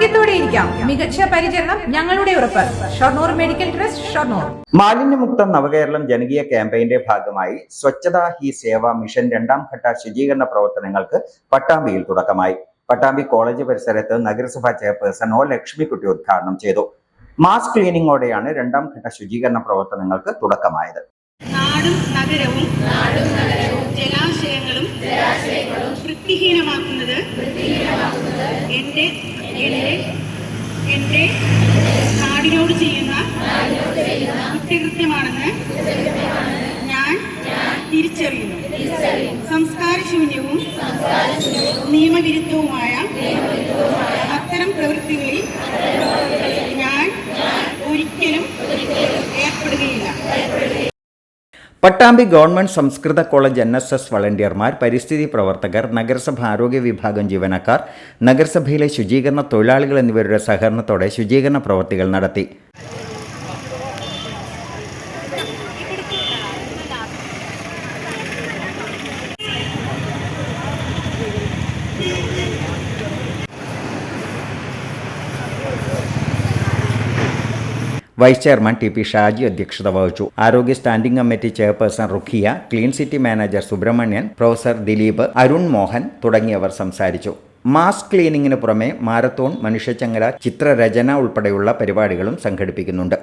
ആരോഗ്യത്തോടെ ഇരിക്കാം. മികച്ച പരിചരണം ഞങ്ങളുടെ ഉറപ്പ്. Shoranur medical trust Shoranur. മാലിന്യമുക്ത നവകേരളം ജനകീയ ക്യാമ്പയിന്റെ ഭാഗമായി സ്വച്ഛതാ ഹി സേവ മിഷൻ രണ്ടാം ഘട്ട ശുചീകരണ പ്രവർത്തനങ്ങൾക്ക് പട്ടാമ്പിയിൽ തുടക്കമായി. പട്ടാമ്പി കോളേജ് പരിസരത്ത് നഗരസഭാ ചെയർപേഴ്സൺ ഒ ലക്ഷ്മിക്കുട്ടി ഉദ്ഘാടനം ചെയ്തു. മാസ് ക്ലീനിങ്ങോടെയാണ് രണ്ടാം ഘട്ട ശുചീകരണ പ്രവർത്തനങ്ങൾക്ക് തുടക്കമായത്. നാടും നഗരവും ജലാശയങ്ങളും വൃത്തിഹീനമാക്കുന്നത് എന്റെ എന്റെ എന്റെ നാടിനോട് ചെയ്യുന്ന കുറ്റകൃത്യമാണെന്ന് ഞാൻ തിരിച്ചറിയുന്നു. സംസ്കാരശൂന്യവും നിയമവിരുദ്ധവുമായ അത്തരം പ്രവൃത്തികളിൽ ഞാൻ ഒരിക്കലും ഏർപ്പെടുകയില്ല. പട്ടാമ്പി ഗവൺമെന്റ് സംസ്കൃത കോളേജ് എൻ എസ് എസ് വളണ്ടിയർമാർ പരിസ്ഥിതി പ്രവർത്തകർ നഗരസഭ ആരോഗ്യ വിഭാഗം ജീവനക്കാർ നഗരസഭയിലെ ശുചീകരണ തൊഴിലാളികൾ എന്നിവരുടെ സഹകരണത്തോടെ ശുചീകരണ പ്രവർത്തികൾ നടത്തി. Vice chairman T P Shaji അധ്യക്ഷത വഹിച്ചു. ആരോഗ്യ standing committee chairperson Rukhiya clean city manager Subramanian professor Dileep Arun Mohan തുടങ്ങിയവർ സംസാരിച്ചു. മാസ് ക്ലീനിങ്ങിന് പുറമെ മാരത്തോൺ മനുഷ്യചങ്ങല ചിത്രരചന ഉൾപ്പെടെയുള്ള പരിപാടികളും സംഘടിപ്പിക്കുന്നുണ്ട്.